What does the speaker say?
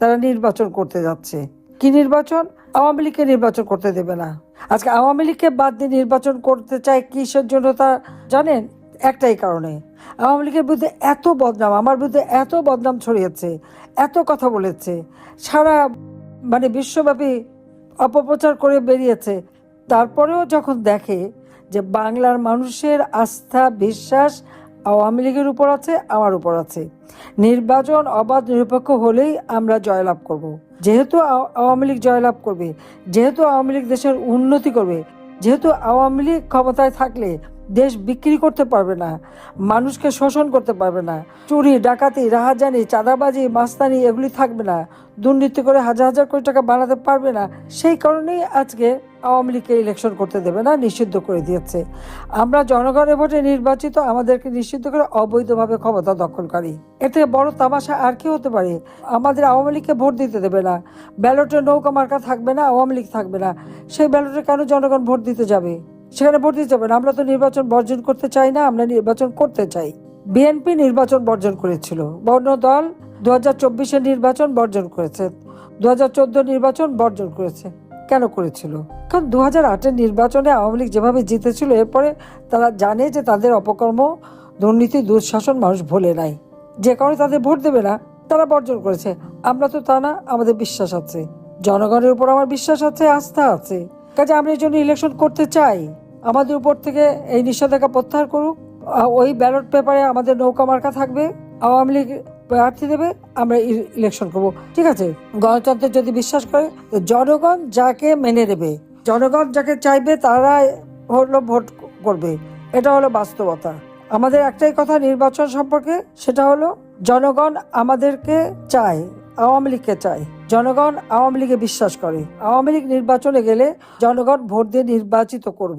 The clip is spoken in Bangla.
তারা নির্বাচন করতে যাচ্ছে। কি নির্বাচন? আওয়ামী লীগকে নির্বাচন করতে দেবে না। আজকে আওয়ামী লীগকে বাদ দিয়ে নির্বাচন করতে চায় কিসের জন্য তা জানেন? একটাই কারণে। আওয়ামী লীগের বিরুদ্ধে এত বদনাম, আমার বিরুদ্ধে এত বদনাম ছড়িয়েছে, এত কথা বলেছে, সারা মানে বিশ্বব্যাপী অপপ্রচার করে বেরিয়েছে। তারপরেও যখন দেখে যে বাংলার মানুষের আস্থা, বিশ্বাস আওয়ামী লীগের উপর আছে, আমার উপর আছে নির্বাচন অবাধ নিরপেক্ষ হলেই আমরা জয়লাভ করব। যেহেতু আওয়ামী লীগ জয়লাভ করবে, যেহেতু আওয়ামী লীগ দেশের উন্নতি করবে, যেহেতু আওয়ামী লীগ ক্ষমতায় থাকলে দেশ বিক্রি করতে পারবে না, মানুষকে শোষণ করতে পারবে না, চুরি, ডাকাতি, রাহাজানি, চাঁদাবাজি, মাস্তানি এগুলি থাকবে না, দুর্নীতি করে হাজার হাজার কোটি টাকা বানাতে পারবে না। সেই কারণেই আজকে আওয়ামী লীগকে ইলেকশন করতে দেবে না, নিষিদ্ধ করে দিয়েছে। আমরা জনগণের ভোটে নির্বাচিত আমাদেরকে নিষিদ্ধ করে অবৈধভাবে ক্ষমতা দখলকারী। এর থেকে বড় তামাশা আর কি হতে পারে? আমাদের আওয়ামী লীগকে ভোট দিতে দেবে না। ব্যালটে নৌকা মার্কা থাকবে না, আওয়ামী লীগ থাকবে না। সেই ব্যালটে কেন জনগণ ভোট দিতে যাবে? সেখানে ভোট দিতে যাবে না আমরা তো নির্বাচন বর্জন করতে চাই না, আমরা নির্বাচন করতে চাই। বিএনপি নির্বাচন বর্জন করেছিল। বর্ণ দল দু হাজার নির্বাচন বর্জন করেছে। দু হাজার চোদ্দ নির্বাচন বর্জন করেছে। কেন করেছিল? কারণ দু হাজার নির্বাচনে আওয়ামী লীগ যেভাবে জিতেছিল, এরপরে তারা জানে যে তাদের অপকর্ম, দুর্নীতি, দুঃশাসন মানুষ ভোলে নাই। যে কারণে তাদের ভোট দেবে না, তারা বর্জন করেছে। আমরা তো তা না, আমাদের বিশ্বাস আছে। জনগণের উপর আমার বিশ্বাস আছে, আস্থা আছে। কাজে আমরা এই জন্য ইলেকশন করতে চাই। আমাদের উপর থেকে এই নিষেধাজ্ঞা প্রত্যাহার করুক। ওই ব্যালট পেপারে আমাদের নৌকা মার্কা থাকবে। আওয়ামী লীগ প্রার্থী দেবে, আমরা ইলেকশন করব। ঠিক আছে? গণতন্ত্রে যদি বিশ্বাস করে জনগণ যাকে মেনে নেবে, জনগণ যাকে চাইবে তারা হলো ভোট করবে। এটা হলো বাস্তবতা। আমাদের একটাই কথা নির্বাচন সম্পর্কে, সেটা হলো জনগণ আমাদেরকে চায়, আওয়ামী লীগকে চায়। জনগণ আওয়ামী লীগে বিশ্বাস করে। আওয়ামী লীগ নির্বাচনে গেলে জনগণ ভোট দিয়ে নির্বাচিত করবে।